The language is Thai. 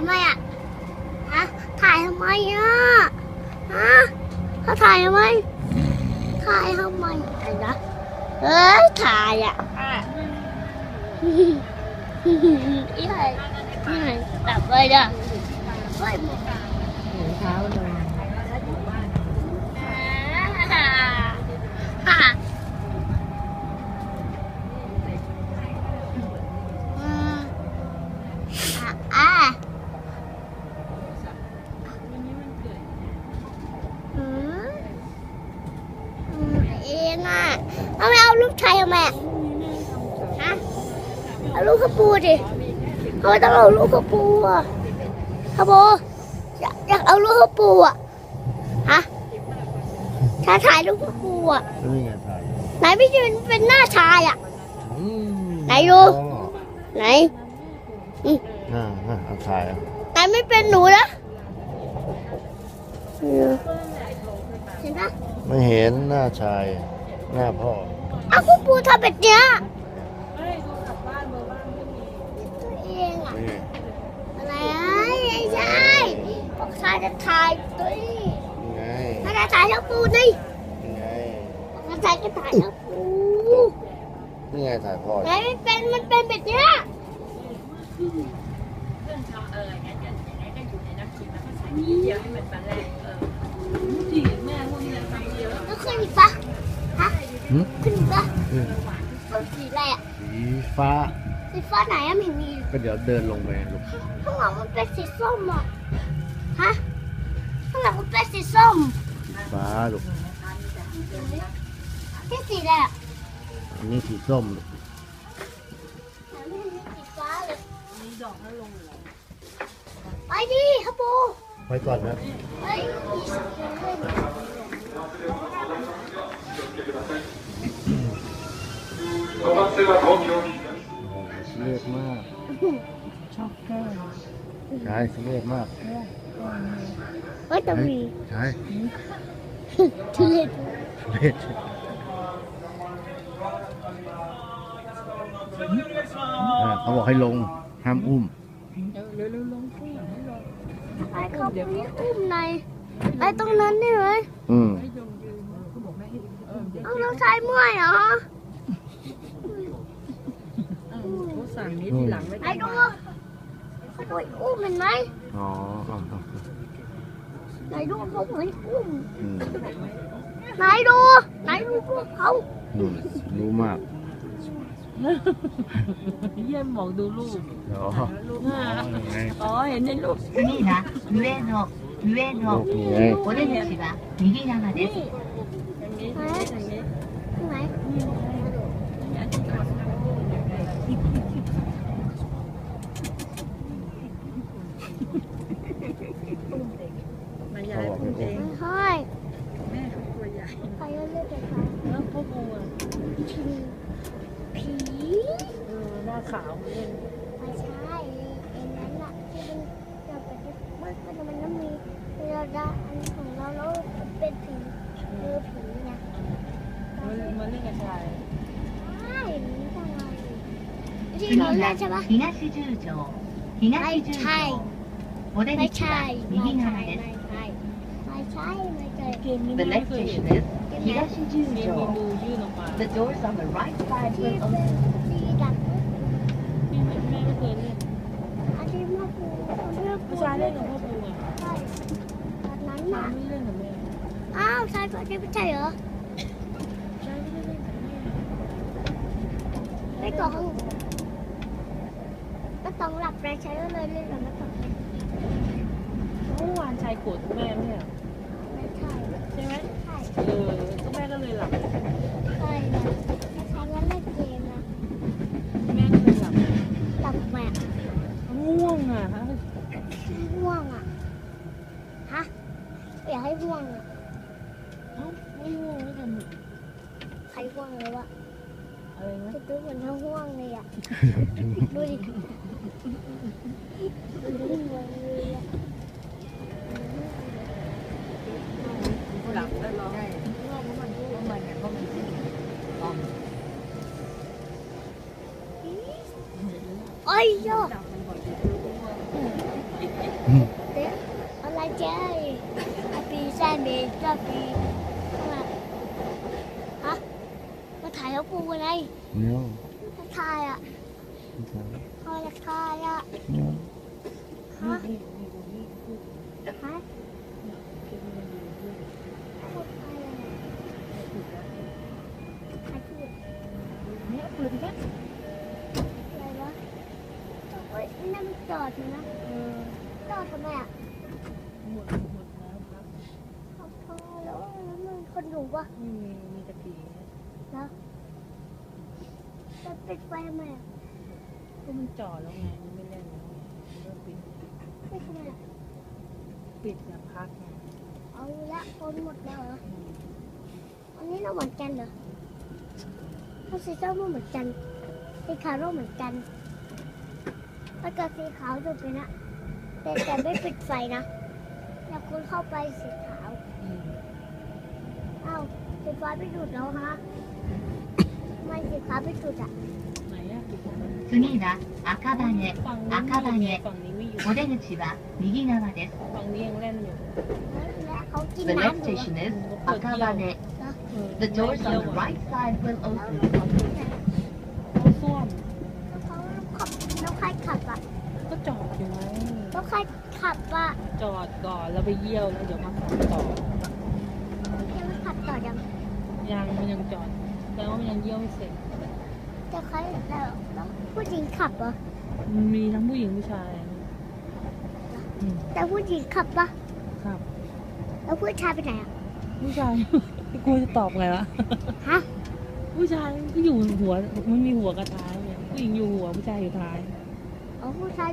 ทำไมอะฮะถ่ายทำไมอะฮะเขาถ่ายทำไมถ่ายทำไมอะไรนะเอ้ยถ่ายอะอีไหนอีไหนดับไปจ้ะเฮ้ยเท้าลง ฮ่าอืมอะอะอืมอืมเองอะเอา ไม่เอารูปชายทำไมอะฮะเอารูปขปูดิเขาไม่ต้องเอารูปขปูอะขปูอยากอยากเอารูปขปูอะฮะถ้าถ่ายรูปขปูอะนี่ไงถ่ายไหนพี่ยืนเป็นหน้าชายอะอืมไหนดูไหนอ่าอ่าเอาถ่ายอะไหนไม่เป็นหนูนะเห็นปะไม่เห็นหน้าชาย หน้าพ่อ เอาคุณปูทำแบบเนี้ยตัวเองอะนี่อะไรไม่ใช่บอกชายจะถ่ายตัวนี้ไงถ้าจะถ่ายทั้งปูนี่นี่ไงบอกชายก็ถ่ายทั้งปูนี่ไงถ่ายพ่อไหนไม่เป็นมันเป็นแบบเนี้ยที่แม่พวกนี้ทำเดียวแล้วขึ้นอีกปะ ฮะหึขึ้นอีกปะอืมเป็นสีอะไรอะสีฟ้า สีฟ้าไหนอะไม่มีก็เดี๋ยวเดินลงไปลูกข้างหลังมันเป็นสีส้มอะฮะข้างหลังมันเป็นสีส้มฟ้าลูกที่สีอะไรอะอันนี้สีส้มลูกไม่เห็นมีสีฟ้าเลยไปดิครับปูไปก่อนนะ เฮ้ยมีสีเลย เลือดมากชอบแก้วใช่เลือดมากเฮ้ยแต่มีใช่ทุเรศเลือดอ่าเขาบอกให้ลงห้ามอุ้มเร็วเร็วลงขึ้นให้ลงไอ้เขาไปอุ้มในไอ้ตรงนั้นได้ไหม อืม ให้ยงยืนเขาบอกแม่ให้ เออเดี๋ยว เอาเราใช้เมื่อยเหรอ เขาสั่งนี้ทีหลังไม่ ไอ้ ต้อง ดู มา เขาไปอุ้มเห็นไหม อ๋ออ๋ออ๋อ ไหนดูเขาเหมือนอุ้ม อืม ไหนดูไหนดูพวกเขา อืมรู้มาก เยี่ยมบอกดูรูป อ๋อ รูป ยังไง อ๋อเห็นในรูป 次は上の上 โล の กนี้ไง お出口は右側です อย่างนี้อย่างนี้ ไหน มันใหญ่ยายพุ่มเองใช่แม่ขอตัวใหญ่ไปเล่นเด็กค่ะแล้วพวกงูอ่ผีเออหน้าขาวเล่นใช่ไอ้นั่นแหละที่เป็นจะไปมันมันมันต้องมีเราด้อันของเราแล้วเป็นผีหรือผีเนี่ยมันมันเล่นกับชายใช่ผีทำไมที่เราเล่นใช่ปะใช่ What did my you child, my child, my child, my child. The next station is Higashijūjō. The doors on the right side will open. Không, sao con đi chơi hả? Mấy con Nó con lặp ra chơi nó lên lên là nó còn ม่เล่นกับแม่อ้าวชายตัวนี้ไม่ใช่เหรอชายไม่ได้เล่นกับแม่ไม่ตองก็ต้องหลับไปใช้ก็เลยเล่นกับไม่ตองเมื่อวานชายโกรธแม่ไม่ใช่เหรอไม่ใช่ใช่ไหมใช่เออก็แม่ก็เลยหลับใช่นะใช้ก็เล่นเกมนะแม่ก็เลยหลับหลับแบบง่วงอะฮะง่วงอะฮะอยากให้ง่วงอะเอ้าไม่ง่วงแล้วกันใครง่วงเลยวะอะไรนะจะดูเหมือนเขาง่วงเลยอะดูดิดูง่วงเลยอะ หลับแล้วใช่เพราะมันเพราะมันเนี่ยโยหลับมันบ่อยจะรู้ว่าเด็กอะไรเจ้ยอาปีแซมเบจปีฮะมาถ่ายเขาปูอะไรเนี่ยถ่ายอะเขาจะถ่ายอะ นั่นมันจอดอยู่นะเออจอดทำไมอะหมดหมดแล้วครับเขาพอแล้วแล้วมันคนอยู่ปะไม่มีมีแต่ผีแล้วจะปิดไฟทำไมอะก็มันจอดแล้วไงมันไม่เล่นแล้วไงมันก็ปิดไม่ทำไมอะปิดแบบพักไงเอาละคนหมดแล้วเหรออันนี้เราเหมือนกันเหรอเขาสีส้มเหมือนกันสีขาวเราเหมือนกัน แล้วก็สีขาวจบไปนะแต่แต่ไม่ปิดไฟนะอยากคุณเข้าไปสีขาว อืม อ้าวสีฟ้าไม่ดูดแล้วฮะทำไมสีขาวไม่ดูดอ่ะ ไหนอะปิดแล้ว 次は赤羽 ฝั่งนี้ไม่อยู่ฝั่งนี้ไม่อยู่ お出口は右側です ฝั่งนี้ยังเล่นอยู่ และเขากิน The น้ำ next อยู่ station is เปิดเที่ยว Akabane เออ The doors on the right side will แล้ว ขับอะก็จอดอยู่ไงแล้วใครขับอะจอดก่อนแล้วไปเยี่ยวแล้วเดี๋ยวมาขับต่อยังไม่ขับต่อยังยังมันยังจอดแต่ว่ามันยังเยี่ยวไม่เสร็จแต่ใครแล้วแล้วผู้หญิงขับเหรอมันมีทั้งผู้หญิงผู้ชายอืมแต่ผู้หญิงขับปะครับแล้วผู้ชายไปไหนอะผู้ชายกูจะตอบไงวะฮะผู้ชายก็อยู่หัวมันมีหัวกับท้ายไงผู้หญิงอยู่หัวผู้ชายอยู่ท้าย อ๋อผู้ชาย